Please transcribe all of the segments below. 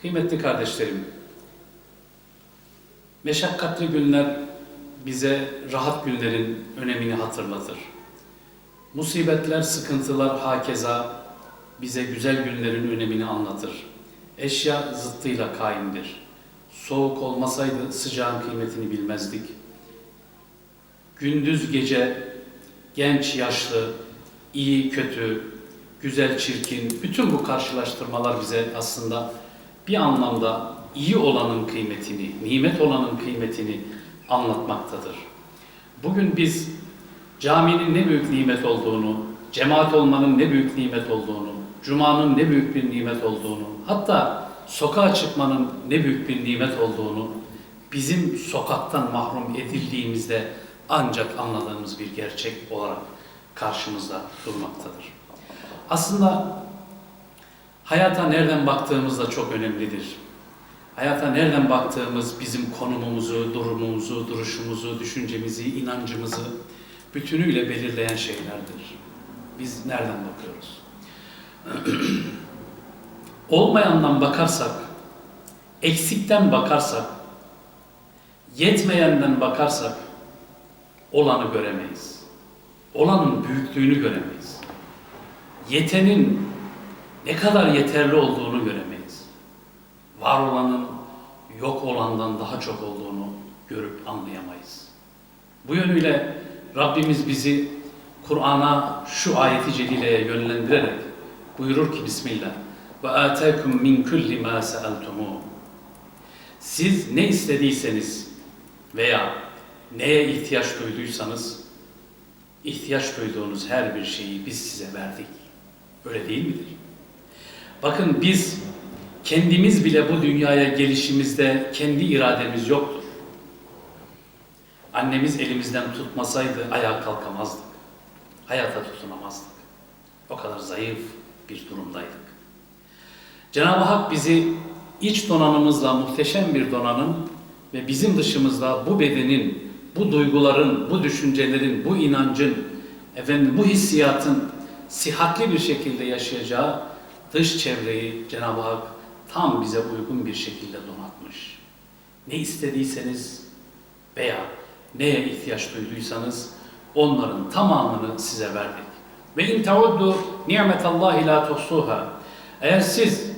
Kıymetli kardeşlerim, meşakkatli günler bize rahat günlerin önemini hatırlatır. Musibetler, sıkıntılar hakeza bize güzel günlerin önemini anlatır. Eşya zıttıyla kaimdir. Soğuk olmasaydı sıcağın kıymetini bilmezdik. Gündüz gece, genç yaşlı, iyi kötü, güzel çirkin, bütün bu karşılaştırmalar bize aslında bir anlamda iyi olanın kıymetini, nimet olanın kıymetini anlatmaktadır. Bugün biz caminin ne büyük nimet olduğunu, cemaat olmanın ne büyük nimet olduğunu, cumanın ne büyük bir nimet olduğunu, hatta sokağa çıkmanın ne büyük bir nimet olduğunu bizim sokaktan mahrum edildiğimizde ancak anladığımız bir gerçek olarak karşımızda durmaktadır. Aslında hayata nereden baktığımız da çok önemlidir. Hayata nereden baktığımız bizim konumumuzu, durumumuzu, duruşumuzu, düşüncemizi, inancımızı bütünüyle belirleyen şeylerdir. Biz nereden bakıyoruz? Olmayandan bakarsak, eksikten bakarsak, yetmeyenden bakarsak olanı göremeyiz. Olanın büyüklüğünü göremeyiz. Yetenin ne kadar yeterli olduğunu göremeyiz. Var olanın yok olandan daha çok olduğunu görüp anlayamayız. Bu yönüyle Rabbimiz bizi Kur'an'a şu ayeti celileye yönlendirerek buyurur ki Bismillah ve ataakum min kulli ma sa'altumu Siz ne istediyseniz veya neye ihtiyaç duyduysanız ihtiyaç duyduğunuz her bir şeyi biz size verdik. Öyle değil midir? Bakın biz kendimiz bile bu dünyaya gelişimizde kendi irademiz yoktur. Annemiz elimizden tutmasaydı ayağa kalkamazdık. Hayata tutunamazdık. O kadar zayıf bir durumdaydık. Cenab-ı Hak bizi iç donanımızla muhteşem bir donanım ve bizim dışımızda bu bedenin, bu duyguların, bu düşüncelerin, bu inancın, efendim bu hissiyatın sihatli bir şekilde yaşayacağı dış çevreyi Cenab-ı Hak tam bize uygun bir şekilde donatmış. Ne istediyseniz veya neye ihtiyaç duyduysanız onların tamamını size verdik. Ve in tauddu nimetallahi la tuhsuha. Eğer siz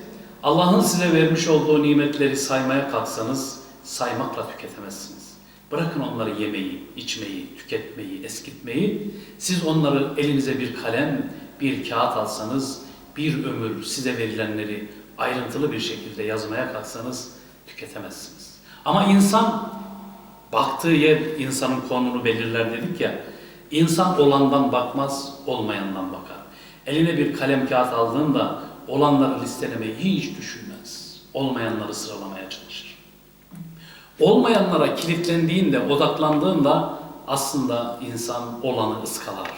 Allah'ın size vermiş olduğu nimetleri saymaya kalksanız saymakla tüketemezsiniz. Bırakın onları yemeyi, içmeyi, tüketmeyi, eskitmeyi. Siz onları elinize bir kalem, bir kağıt alsanız, bir ömür size verilenleri ayrıntılı bir şekilde yazmaya kalksanız tüketemezsiniz. Ama insan baktığı yer insanın konumunu belirler dedik ya. İnsan olandan bakmaz, olmayandan bakar. Eline bir kalem kağıt aldığında olanları listelemeyi hiç düşünmez. Olmayanları sıralamaya çalışır. Olmayanlara kilitlendiğinde, odaklandığında aslında insan olanı ıskalar.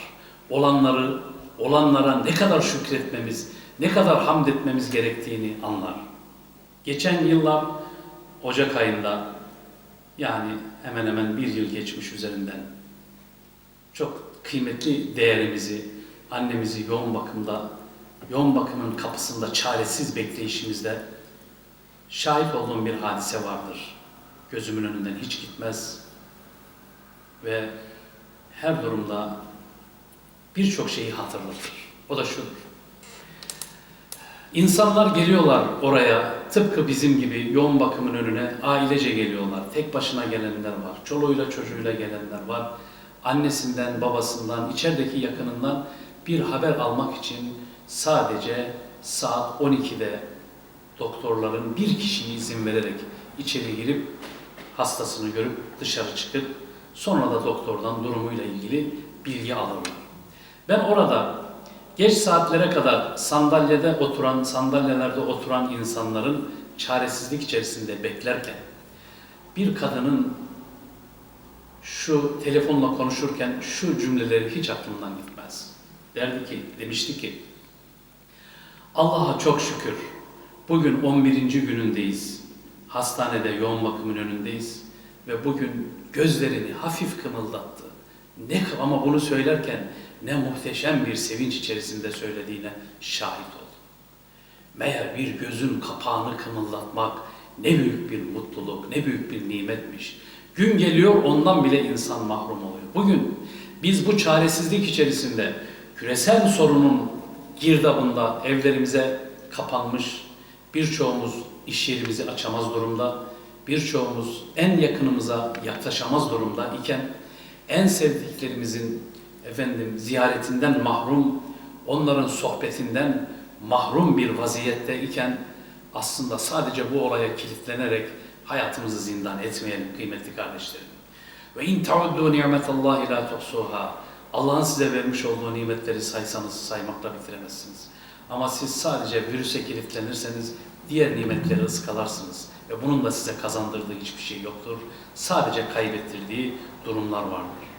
Olanları, olanlara ne kadar şükretmemiz, ne kadar hamd etmemiz gerektiğini anlar. Geçen yıllar Ocak ayında yani hemen hemen bir yıl geçmiş üzerinden çok kıymetli değerimizi, annemizi yoğun bakımda, yoğun bakımın kapısında çaresiz bekleyişimizde şahit olduğum bir hadise vardır. Gözümün önünden hiç gitmez ve her durumda birçok şeyi hatırlatır. O da şudur. İnsanlar geliyorlar oraya tıpkı bizim gibi yoğun bakımın önüne ailece geliyorlar. Tek başına gelenler var. Çoluğuyla çocuğuyla gelenler var. Annesinden, babasından, içerideki yakınından bir haber almak için sadece saat 12'de doktorların bir kişiye izin vererek içeri girip hastasını görüp dışarı çıkıp sonra da doktordan durumuyla ilgili bilgi alırlar. Ben orada Geç saatlere kadar sandalyede oturan, sandalyelerde oturan insanların çaresizlik içerisinde beklerken bir kadının şu telefonla konuşurken şu cümleleri hiç aklımdan gitmez. Derdi ki, demişti ki Allah'a çok şükür bugün 11. günündeyiz. Hastanede yoğun bakımın önündeyiz ve bugün gözlerini hafif kımıldattı. Ne ama bunu söylerken ne muhteşem bir sevinç içerisinde söylediğine şahit oldum. Meğer bir gözün kapağını kımıldatmak ne büyük bir mutluluk, ne büyük bir nimetmiş. Gün geliyor ondan bile insan mahrum oluyor. Bugün biz bu çaresizlik içerisinde küresel sorunun girdabında evlerimize kapanmış, birçoğumuz iş yerimizi açamaz durumda, birçoğumuz en yakınımıza yaklaşamaz durumda iken en sevdiklerimizin efendim ziyaretinden mahrum, onların sohbetinden mahrum bir vaziyette iken aslında sadece bu olaya kilitlenerek hayatımızı zindan etmeyelim kıymetli kardeşlerim. Ve in tauddu ni'metallahi la tuhsuha. Allah'ın size vermiş olduğu nimetleri saysanız saymakla bitiremezsiniz. Ama siz sadece virüse kilitlenirseniz diğer nimetleri ıskalarsınız. Ve bunun da size kazandırdığı hiçbir şey yoktur. Sadece kaybettirdiği durumlar vardır.